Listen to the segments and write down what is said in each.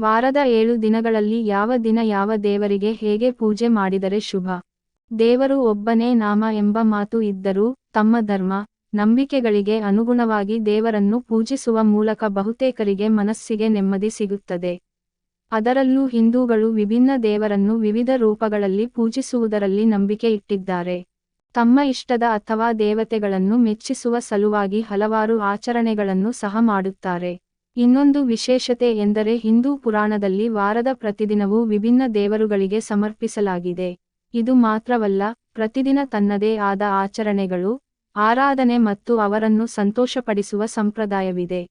ವಾರದ ಏಳು ದಿನಗಳಲ್ಲಿ ಯಾವ ದಿನ ಯಾವ ದೇವರಿಗೆ ಹೇಗೆ ಪೂಜೆ ಮಾಡಿದರೆ ಶುಭ? ದೇವರು ಒಬ್ಬನೇ ನಾಮ ಎಂಬ ಮಾತು ಇದ್ದರೂ ತಮ್ಮ ಧರ್ಮ, ನಂಬಿಕೆಗಳಿಗೆ ಅನುಗುಣವಾಗಿ ದೇವರನ್ನು ಪೂಜಿಸುವ ಮೂಲಕ ಬಹುತೇಕರಿಗೆ ಮನಸ್ಸಿಗೆ ನೆಮ್ಮದಿ ಸಿಗುತ್ತದೆ. ಅದರಲ್ಲೂ ಹಿಂದೂಗಳು ವಿಭಿನ್ನ ದೇವರನ್ನು ವಿವಿಧ ರೂಪಗಳಲ್ಲಿ ಪೂಜಿಸುವುದರಲ್ಲಿ ನಂಬಿಕೆ ಇಟ್ಟಿದ್ದಾರೆ. ತಮ್ಮ ಇಷ್ಟದ ಅಥವಾ ದೇವತೆಗಳನ್ನು ಮೆಚ್ಚಿಸುವ ಸಲುವಾಗಿ ಹಲವಾರು ಆಚರಣೆಗಳನ್ನು ಸಹ ಮಾಡುತ್ತಾರೆ. ಇನ್ನೊಂದು ವಿಶೇಷತೆ ಎಂದರೆ ಹಿಂದೂ ಪುರಾಣದಲ್ಲಿ ವಾರದ ಪ್ರತಿದಿನವೂ ವಿಭಿನ್ನ ದೇವರುಗಳಿಗೆ ಸಮರ್ಪಿಸಲಾಗಿದೆ. ಇದು ಮಾತ್ರವಲ್ಲ, ಪ್ರತಿದಿನ ತನ್ನದೇ ಆದ ಆಚರಣೆಗಳು, ಆರಾಧನೆ ಮತ್ತು ಅವರನ್ನು ಸಂತೋಷಪಡಿಸುವ ಸಂಪ್ರದಾಯವಿದೆ.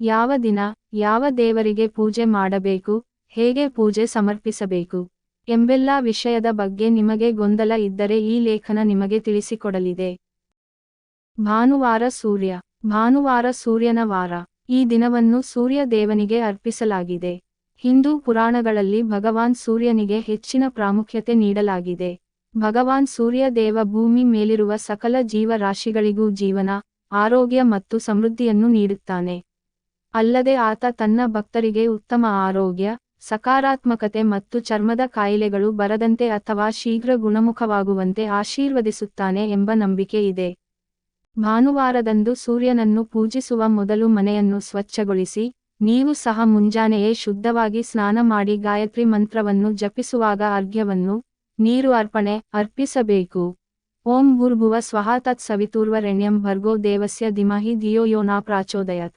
ಯಾವ ದಿನ, ಯಾವ ದೇವರಿಗೆ ಪೂಜೆ ಮಾಡಬೇಕು, ಹೇಗೆ ಪೂಜೆ ಸಮರ್ಪಿಸಬೇಕು ಎಂಬೆಲ್ಲಾ ವಿಷಯದ ಬಗ್ಗೆ ನಿಮಗೆ ಗೊಂದಲ ಇದ್ದರೆ ಈ ಲೇಖನ ನಿಮಗೆ ತಿಳಿಸಿಕೊಡಲಿದೆ. ಭಾನುವಾರ ಸೂರ್ಯ, ಭಾನುವಾರ ಸೂರ್ಯನ ವಾರ. ಈ ದಿನವನ್ನು ಸೂರ್ಯ ದೇವನಿಗೆ ಅರ್ಪಿಸಲಾಗಿದೆ. ಹಿಂದೂ ಪುರಾಣಗಳಲ್ಲಿ ಭಗವಾನ್ ಸೂರ್ಯನಿಗೆ ಹೆಚ್ಚಿನ ಪ್ರಾಮುಖ್ಯತೆ ನೀಡಲಾಗಿದೆ. ಭಗವಾನ್ ಸೂರ್ಯ ದೇವ ಭೂಮಿ ಮೇಲಿರುವ ಸಕಲ ಜೀವರಾಶಿಗಳಿಗೂ ಜೀವನ, ಆರೋಗ್ಯ ಮತ್ತು ಸಮೃದ್ಧಿಯನ್ನು ನೀಡುತ್ತಾನೆ. ಅಲ್ಲದೆ ಆತ ತನ್ನ ಭಕ್ತರಿಗೆ ಉತ್ತಮ ಆರೋಗ್ಯ, ಸಕಾರಾತ್ಮಕತೆ ಮತ್ತು ಚರ್ಮದ ಕಾಯಿಲೆಗಳು ಬರದಂತೆ ಅಥವಾ ಶೀಘ್ರ ಗುಣಮುಖವಾಗುವಂತೆ ಆಶೀರ್ವದಿಸುತ್ತಾನೆ ಎಂಬ ನಂಬಿಕೆ ಇದೆ. ಭಾನುವಾರದಂದು ಸೂರ್ಯನನ್ನು ಪೂಜಿಸುವ ಮೊದಲು ಮನೆಯನ್ನು ಸ್ವಚ್ಛಗೊಳಿಸಿ ನೀವು ಸಹ ಮುಂಜಾನೆಯೇ ಶುದ್ಧವಾಗಿ ಸ್ನಾನ ಮಾಡಿ ಗಾಯತ್ರಿ ಮಂತ್ರವನ್ನು ಜಪಿಸುವಾಗ ಅರ್ಘ್ಯವನ್ನು, ನೀರು ಅರ್ಪಣೆ ಅರ್ಪಿಸಬೇಕು. ಓಂ ಭೂರ್ಭುವ ಸ್ವಹ ತತ್ ಸವಿತೂರ್ವರೆಣ್ಯಂ ಭರ್ಗೋ ದೇವಸ್ಯ ದಿಮಹಿ ಧಿಯೋ ಯೋನಾ ಪ್ರಾಚೋದಯತ್.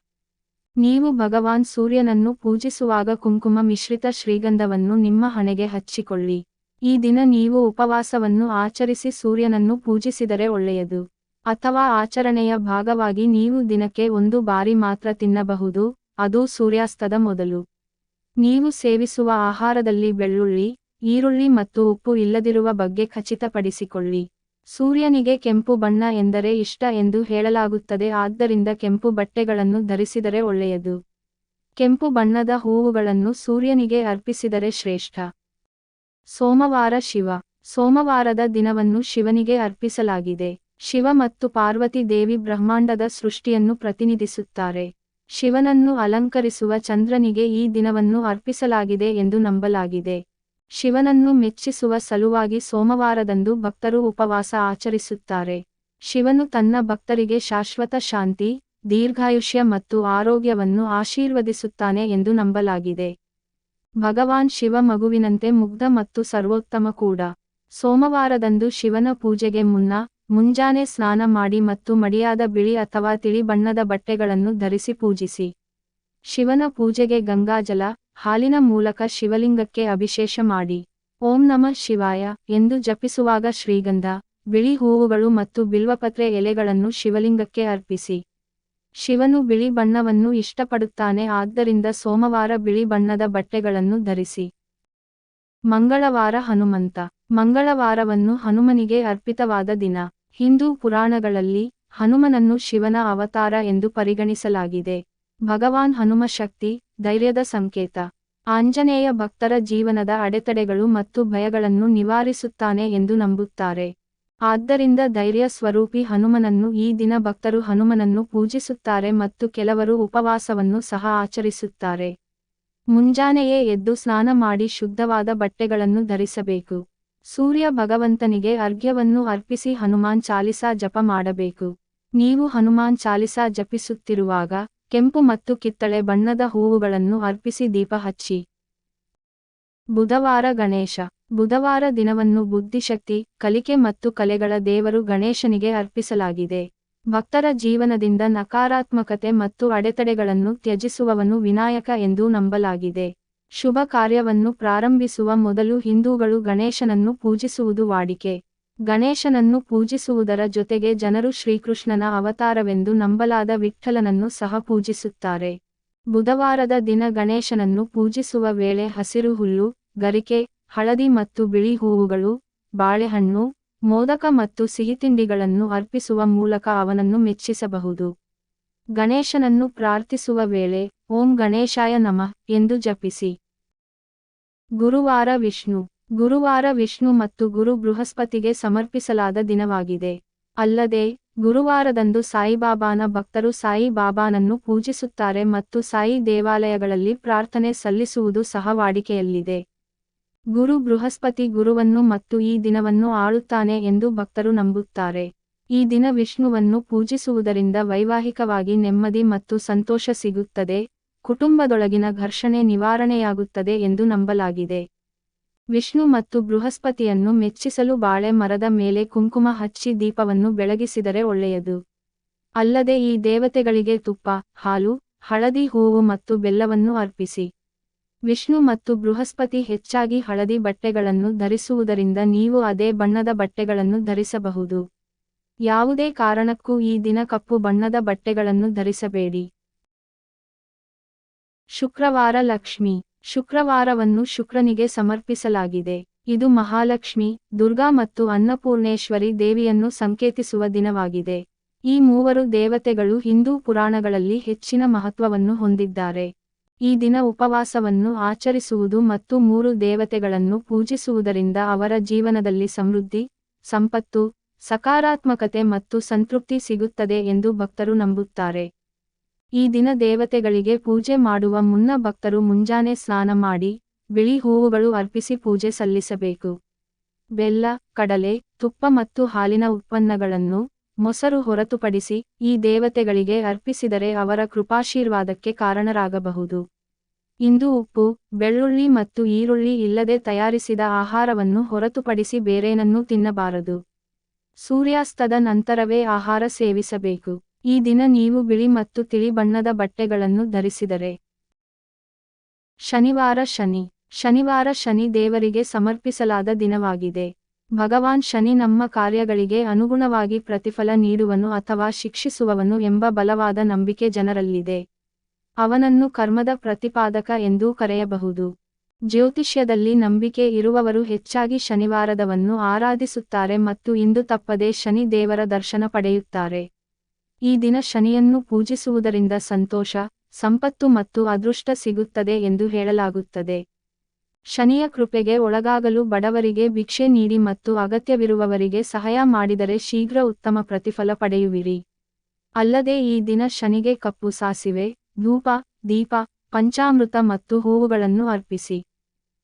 ನೀವು ಭಗವಾನ್ ಸೂರ್ಯನನ್ನು ಪೂಜಿಸುವಾಗ ಕುಂಕುಮ ಮಿಶ್ರಿತ ಶ್ರೀಗಂಧವನ್ನು ನಿಮ್ಮ ಹಣೆಗೆ ಹಚ್ಚಿಕೊಳ್ಳಿ. ಈ ದಿನ ನೀವು ಉಪವಾಸವನ್ನು ಆಚರಿಸಿ ಸೂರ್ಯನನ್ನು ಪೂಜಿಸಿದರೆ ಒಳ್ಳೆಯದು. ಅಥವಾ ಆಚರಣೆಯ ಭಾಗವಾಗಿ ನೀವು ದಿನಕ್ಕೆ ಒಂದು ಬಾರಿ ಮಾತ್ರ ತಿನ್ನಬಹುದು, ಅದು ಸೂರ್ಯಾಸ್ತದ ಮೊದಲು. ನೀವು ಸೇವಿಸುವ ಆಹಾರದಲ್ಲಿ ಬೆಳ್ಳುಳ್ಳಿ, ಈರುಳ್ಳಿ ಮತ್ತು ಉಪ್ಪು ಇಲ್ಲದಿರುವ ಬಗ್ಗೆ ಖಚಿತಪಡಿಸಿಕೊಳ್ಳಿ. ಸೂರ್ಯನಿಗೆ ಕೆಂಪು ಬಣ್ಣ ಎಂದರೆ ಇಷ್ಟ ಎಂದು ಹೇಳಲಾಗುತ್ತದೆ, ಆದ್ದರಿಂದ ಕೆಂಪು ಬಟ್ಟೆಗಳನ್ನು ಧರಿಸಿದರೆ ಒಳ್ಳೆಯದು. ಕೆಂಪು ಬಣ್ಣದ ಹೂವುಗಳನ್ನು ಸೂರ್ಯನಿಗೆ ಅರ್ಪಿಸಿದರೆ ಶ್ರೇಷ್ಠ. ಸೋಮವಾರ ಶಿವ. ಸೋಮವಾರದ ದಿನವನ್ನು ಶಿವನಿಗೆ ಅರ್ಪಿಸಲಾಗಿದೆ. ಶಿವ ಮತ್ತು ಪಾರ್ವತಿ ದೇವಿ ಬ್ರಹ್ಮಾಂಡದ ಸೃಷ್ಟಿಯನ್ನು ಪ್ರತಿನಿಧಿಸುತ್ತಾರೆ. ಶಿವನನ್ನು ಅಲಂಕರಿಸುವ ಚಂದ್ರನಿಗೆ ಈ ದಿನವನ್ನು ಅರ್ಪಿಸಲಾಗಿದೆ ಎಂದು ನಂಬಲಾಗಿದೆ. ಶಿವನನ್ನು ಮೆಚ್ಚಿಸುವ ಸಲುವಾಗಿ ಸೋಮವಾರದಂದು ಭಕ್ತರು ಉಪವಾಸ ಆಚರಿಸುತ್ತಾರೆ. ಶಿವನು ತನ್ನ ಭಕ್ತರಿಗೆ ಶಾಶ್ವತ ಶಾಂತಿ, ದೀರ್ಘಾಯುಷ್ಯ ಮತ್ತು ಆರೋಗ್ಯವನ್ನು ಆಶೀರ್ವದಿಸುತ್ತಾನೆ ಎಂದು ನಂಬಲಾಗಿದೆ. ಭಗವಾನ್ ಶಿವ ಮಗುವಿನಂತೆ ಮುಗ್ಧ ಮತ್ತು ಸರ್ವೋತ್ತಮ ಕೂಡ. ಸೋಮವಾರದಂದು ಶಿವನ ಪೂಜೆಗೆ ಮುನ್ನ ಮುಂಜಾನೆ ಸ್ನಾನ ಮಾಡಿ ಮತ್ತು ಮಡಿಯಾದ ಬಿಳಿ ಅಥವಾ ತಿಳಿ ಬಣ್ಣದ ಬಟ್ಟೆಗಳನ್ನು ಧರಿಸಿ ಪೂಜಿಸಿ. ಶಿವನ ಪೂಜೆಗೆ ಗಂಗಾಜಲ ಹಾಲಿನ ಮೂಲಕ ಶಿವಲಿಂಗಕ್ಕೆ ಅಭಿಷೇಕ ಮಾಡಿ. ಓಂ ನಮಃ ಶಿವಾಯ, ಎಂದು ಜಪಿಸುವಾಗ ಶ್ರೀಗಂಧ, ಬಿಳಿ ಹೂವುಗಳು ಮತ್ತು ಬಿಲ್ವಪತ್ರೆ ಎಲೆಗಳನ್ನು ಶಿವಲಿಂಗಕ್ಕೆ ಅರ್ಪಿಸಿ. ಶಿವನು ಬಿಳಿ ಬಣ್ಣವನ್ನು ಇಷ್ಟಪಡುತ್ತಾನೆ, ಆದ್ದರಿಂದ ಸೋಮವಾರ ಬಿಳಿ ಬಣ್ಣದ ಬಟ್ಟೆಗಳನ್ನು ಧರಿಸಿ. ಮಂಗಳವಾರ ಹನುಮಂತ. ಮಂಗಳವಾರವನ್ನು ಹನುಮನಿಗೆ ಅರ್ಪಿತವಾದ ದಿನ. ಹಿಂದೂ ಪುರಾಣಗಳಲ್ಲಿ ಹನುಮನನ್ನು ಶಿವನ ಅವತಾರ ಎಂದು ಪರಿಗಣಿಸಲಾಗಿದೆ. ಭಗವಾನ್ ಹನುಮ ಶಕ್ತಿ, ಧೈರ್ಯದ ಸಂಕೇತ. ಆಂಜನೇಯ ಭಕ್ತರ ಜೀವನದ ಅಡೆತಡೆಗಳು ಮತ್ತು ಭಯಗಳನ್ನು ನಿವಾರಿಸುತ್ತಾನೆ ಎಂದು ನಂಬುತ್ತಾರೆ. ಆದ್ದರಿಂದ ಧೈರ್ಯ ಸ್ವರೂಪಿ ಹನುಮನನ್ನು ಈ ದಿನ ಭಕ್ತರು ಹನುಮನನ್ನು ಪೂಜಿಸುತ್ತಾರೆ ಮತ್ತು ಕೆಲವರು ಉಪವಾಸವನ್ನು ಸಹ ಆಚರಿಸುತ್ತಾರೆ. ಮುಂಜಾನೆಯೇ ಎದ್ದು ಸ್ನಾನ ಮಾಡಿ ಶುದ್ಧವಾದ ಬಟ್ಟೆಗಳನ್ನು ಧರಿಸಬೇಕು. ಸೂರ್ಯ ಭಗವಂತನಿಗೆ ಅರ್ಘ್ಯವನ್ನು ಅರ್ಪಿಸಿ ಹನುಮಾನ್ ಚಾಲಿಸಾ ಜಪ ಮಾಡಬೇಕು. ನೀವು ಹನುಮಾನ್ ಚಾಲಿಸಾ ಜಪಿಸುತ್ತಿರುವಾಗ ಕೆಂಪು ಮತ್ತು ಕಿತ್ತಳೆ ಬಣ್ಣದ ಹೂವುಗಳನ್ನು ಅರ್ಪಿಸಿ ದೀಪ ಹಚ್ಚಿ. ಬುಧವಾರ ಗಣೇಶ. ಬುಧವಾರ ದಿನವನ್ನು ಬುದ್ಧಿಶಕ್ತಿ, ಕಲಿಕೆ ಮತ್ತು ಕಲೆಗಳ ದೇವರು ಗಣೇಶನಿಗೆ ಅರ್ಪಿಸಲಾಗಿದೆ. ಭಕ್ತರ ಜೀವನದಿಂದ ನಕಾರಾತ್ಮಕತೆ ಮತ್ತು ಅಡೆತಡೆಗಳನ್ನು ತ್ಯಜಿಸುವವನು ವಿನಾಯಕ ಎಂದು ನಂಬಲಾಗಿದೆ. ಶುಭ ಕಾರ್ಯವನ್ನು ಪ್ರಾರಂಭಿಸುವ ಮೊದಲು ಹಿಂದೂಗಳು ಗಣೇಶನನ್ನು ಪೂಜಿಸುವುದು ವಾಡಿಕೆ. ಗಣೇಶನನ್ನು ಪೂಜಿಸುವುದರ ಜೊತೆಗೆ ಜನರು ಶ್ರೀಕೃಷ್ಣನ ಅವತಾರವೆಂದು ನಂಬಲಾದ ವಿಠ್ಠಲನನ್ನು ಸಹ ಪೂಜಿಸುತ್ತಾರೆ. ಬುಧವಾರದ ದಿನ ಗಣೇಶನನ್ನು ಪೂಜಿಸುವ ವೇಳೆ ಹಸಿರು ಹುಲ್ಲು, ಗರಿಕೆ, ಹಳದಿ ಮತ್ತು ಬಿಳಿ ಹೂವುಗಳು, ಬಾಳೆಹಣ್ಣು, ಮೋದಕ ಮತ್ತು ಸಿಹಿತಿಂಡಿಗಳನ್ನು ಅರ್ಪಿಸುವ ಮೂಲಕ ಅವನನ್ನು ಮೆಚ್ಚಿಸಬಹುದು. ಗಣೇಶನನ್ನು ಪ್ರಾರ್ಥಿಸುವ ವೇಳೆ, ಓಂ ಗಣೇಶಾಯ ನಮಃ ಎಂದು ಜಪಿಸಿ. ಗುರುವಾರ ವಿಷ್ಣು. ಗುರುವಾರ ವಿಷ್ಣು ಮತ್ತು ಗುರು ಬೃಹಸ್ಪತಿಗೆ ಸಮರ್ಪಿಸಲಾದ ದಿನವಾಗಿದೆ. ಅಲ್ಲದೆ, ಗುರುವಾರದಂದು ಸಾಯಿಬಾಬಾನ ಭಕ್ತರು ಸಾಯಿಬಾಬಾನನ್ನು ಪೂಜಿಸುತ್ತಾರೆ ಮತ್ತು ಸಾಯಿ ದೇವಾಲಯಗಳಲ್ಲಿ ಪ್ರಾರ್ಥನೆ ಸಲ್ಲಿಸುವುದು ಸಹ ವಾಡಿಕೆಯಲ್ಲಿದೆ. ಗುರು ಬೃಹಸ್ಪತಿ ಗುರುವನ್ನು ಮತ್ತು ಈ ದಿನವನ್ನು ಆಳುತ್ತಾನೆ ಎಂದು ಭಕ್ತರು ನಂಬುತ್ತಾರೆ. ಈ ದಿನ ವಿಷ್ಣುವನ್ನು ಪೂಜಿಸುವುದರಿಂದ ವೈವಾಹಿಕವಾಗಿ ನೆಮ್ಮದಿ ಮತ್ತು ಸಂತೋಷ ಸಿಗುತ್ತದೆ. ಕುಟುಂಬದೊಳಗಿನ ಘರ್ಷಣೆ ನಿವಾರಣೆಯಾಗುತ್ತದೆ ಎಂದು ನಂಬಲಾಗಿದೆ. ವಿಷ್ಣು ಮತ್ತು ಬೃಹಸ್ಪತಿಯನ್ನು ಮೆಚ್ಚಿಸಲು ಬಾಳೆ ಮರದ ಮೇಲೆ ಕುಂಕುಮ ಹಚ್ಚಿ ದೀಪವನ್ನು ಬೆಳಗಿಸಿದರೆ ಒಳ್ಳೆಯದು. ಅಲ್ಲದೆ ಈ ದೇವತೆಗಳಿಗೆ ತುಪ್ಪ, ಹಾಲು, ಹಳದಿ ಹೂವು ಮತ್ತು ಬೆಲ್ಲವನ್ನು ಅರ್ಪಿಸಿ. ವಿಷ್ಣು ಮತ್ತು ಬೃಹಸ್ಪತಿ ಹೆಚ್ಚಾಗಿ ಹಳದಿ ಬಟ್ಟೆಗಳನ್ನು ಧರಿಸುವುದರಿಂದ ನೀವು ಅದೇ ಬಣ್ಣದ ಬಟ್ಟೆಗಳನ್ನು ಧರಿಸಬಹುದು. ಯಾವುದೇ ಕಾರಣಕ್ಕೂ ಈ ದಿನ ಕಪ್ಪು ಬಣ್ಣದ ಬಟ್ಟೆಗಳನ್ನು ಧರಿಸಬೇಡಿ. ಶುಕ್ರವಾರ ಲಕ್ಷ್ಮಿ. ಶುಕ್ರವಾರವನ್ನು ಶುಕ್ರನಿಗೆ ಸಮರ್ಪಿಸಲಾಗಿದೆ. ಇದು ಮಹಾಲಕ್ಷ್ಮಿ, ದುರ್ಗಾ ಮತ್ತು ಅನ್ನಪೂರ್ಣೇಶ್ವರಿ ದೇವಿಯನ್ನು ಸಂಕೇತಿಸುವ ದಿನವಾಗಿದೆ. ಈ ಮೂವರು ದೇವತೆಗಳು ಹಿಂದೂ ಪುರಾಣಗಳಲ್ಲಿ ಹೆಚ್ಚಿನ ಮಹತ್ವವನ್ನು ಹೊಂದಿದ್ದಾರೆ. ಈ ದಿನ ಉಪವಾಸವನ್ನು ಆಚರಿಸುವುದು ಮತ್ತು ಮೂರು ದೇವತೆಗಳನ್ನು ಪೂಜಿಸುವುದರಿಂದ ಅವರ ಜೀವನದಲ್ಲಿ ಸಮೃದ್ಧಿ, ಸಂಪತ್ತು, ಸಕಾರಾತ್ಮಕತೆ ಮತ್ತು ಸಂತೃಪ್ತಿ ಸಿಗುತ್ತದೆ ಎಂದು ಭಕ್ತರು ನಂಬುತ್ತಾರೆ. ಈ ದಿನ ದೇವತೆಗಳಿಗೆ ಪೂಜೆ ಮಾಡುವ ಮುನ್ನ ಭಕ್ತರು ಮುಂಜಾನೆ ಸ್ನಾನ ಮಾಡಿ, ಬಿಳಿ ಹೂವುಗಳು ಅರ್ಪಿಸಿ ಪೂಜೆ ಸಲ್ಲಿಸಬೇಕು. ಬೆಲ್ಲ, ಕಡಲೆ, ತುಪ್ಪ ಮತ್ತು ಹಾಲಿನ ಉತ್ಪನ್ನಗಳನ್ನು ಮೊಸರು ಹೊರತುಪಡಿಸಿ ಈ ದೇವತೆಗಳಿಗೆ ಅರ್ಪಿಸಿದರೆ ಅವರ ಕೃಪಾಶೀರ್ವಾದಕ್ಕೆ ಕಾರಣರಾಗಬಹುದು. ಇಂದು ಉಪ್ಪು, ಬೆಳ್ಳುಳ್ಳಿ ಮತ್ತು ಈರುಳ್ಳಿ ಇಲ್ಲದೆ ತಯಾರಿಸಿದ ಆಹಾರವನ್ನು ಹೊರತುಪಡಿಸಿ ಬೇರೇನನ್ನೂ ತಿನ್ನಬಾರದು. ಸೂರ್ಯಾಸ್ತದ ನಂತರವೇ ಆಹಾರ ಸೇವಿಸಬೇಕು. ಈ ದಿನ ನೀವು ಬಿಳಿ ಮತ್ತು ತಿಳಿ ಬಣ್ಣದ ಬಟ್ಟೆಗಳನ್ನು ಧರಿಸಿದರೆ. ಶನಿವಾರ ಶನಿ. ಶನಿವಾರ ಶನಿ ದೇವರಿಗೆ ಸಮರ್ಪಿಸಲಾದ ದಿನವಾಗಿದೆ. ಭಗವಾನ್ ಶನಿ ನಮ್ಮ ಕಾರ್ಯಗಳಿಗೆ ಅನುಗುಣವಾಗಿ ಪ್ರತಿಫಲ ನೀಡುವನು ಅಥವಾ ಶಿಕ್ಷಿಸುವವನು ಎಂಬ ಬಲವಾದ ನಂಬಿಕೆ ಜನರಲ್ಲಿದೆ. ಅವನನ್ನು ಕರ್ಮದ ಪ್ರತಿಪಾದಕ ಎಂದೂ ಕರೆಯಬಹುದು. ಜ್ಯೋತಿಷ್ಯದಲ್ಲಿ ನಂಬಿಕೆ ಇರುವವರು ಹೆಚ್ಚಾಗಿ ಶನಿವಾರದವನ್ನು ಆರಾಧಿಸುತ್ತಾರೆ ಮತ್ತು ಇಂದು ತಪ್ಪದೆ ಶನಿ ದೇವರ ದರ್ಶನ ಪಡೆಯುತ್ತಾರೆ. ಈ ದಿನ ಶನಿಯನ್ನು ಪೂಜಿಸುವುದರಿಂದ ಸಂತೋಷ, ಸಂಪತ್ತು ಮತ್ತು ಅದೃಷ್ಟ ಸಿಗುತ್ತದೆ ಎಂದು ಹೇಳಲಾಗುತ್ತದೆ. ಶನಿಯ ಕೃಪೆಗೆ ಒಳಗಾಗಲು ಬಡವರಿಗೆ ಭಿಕ್ಷೆ ನೀಡಿ ಮತ್ತು ಅಗತ್ಯವಿರುವವರಿಗೆ ಸಹಾಯ ಮಾಡಿದರೆ ಶೀಘ್ರ ಉತ್ತಮ ಪ್ರತಿಫಲ ಪಡೆಯುವಿರಿ. ಅಲ್ಲದೆ ಈ ದಿನ ಶನಿಗೆ ಕಪ್ಪು ಸಾಸಿವೆ, ಧೂಪ, ದೀಪ, ಪಂಚಾಮೃತ ಮತ್ತು ಹೂವುಗಳನ್ನು ಅರ್ಪಿಸಿ.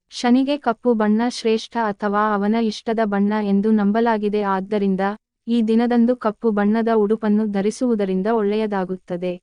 ಶನಿಗೆ ಕಪ್ಪು ಬಣ್ಣ ಶ್ರೇಷ್ಠ ಅಥವಾ ಅವನ ಇಷ್ಟದ ಬಣ್ಣ ಎಂದು ನಂಬಲಾಗಿದೆ. ಆದ್ದರಿಂದ ಈ ದಿನದಂದು ಕಪ್ಪು ಬಣ್ಣದ ಉಡುಪನ್ನು ಧರಿಸುವುದರಿಂದ ಒಳ್ಳೆಯದಾಗುತ್ತದೆ.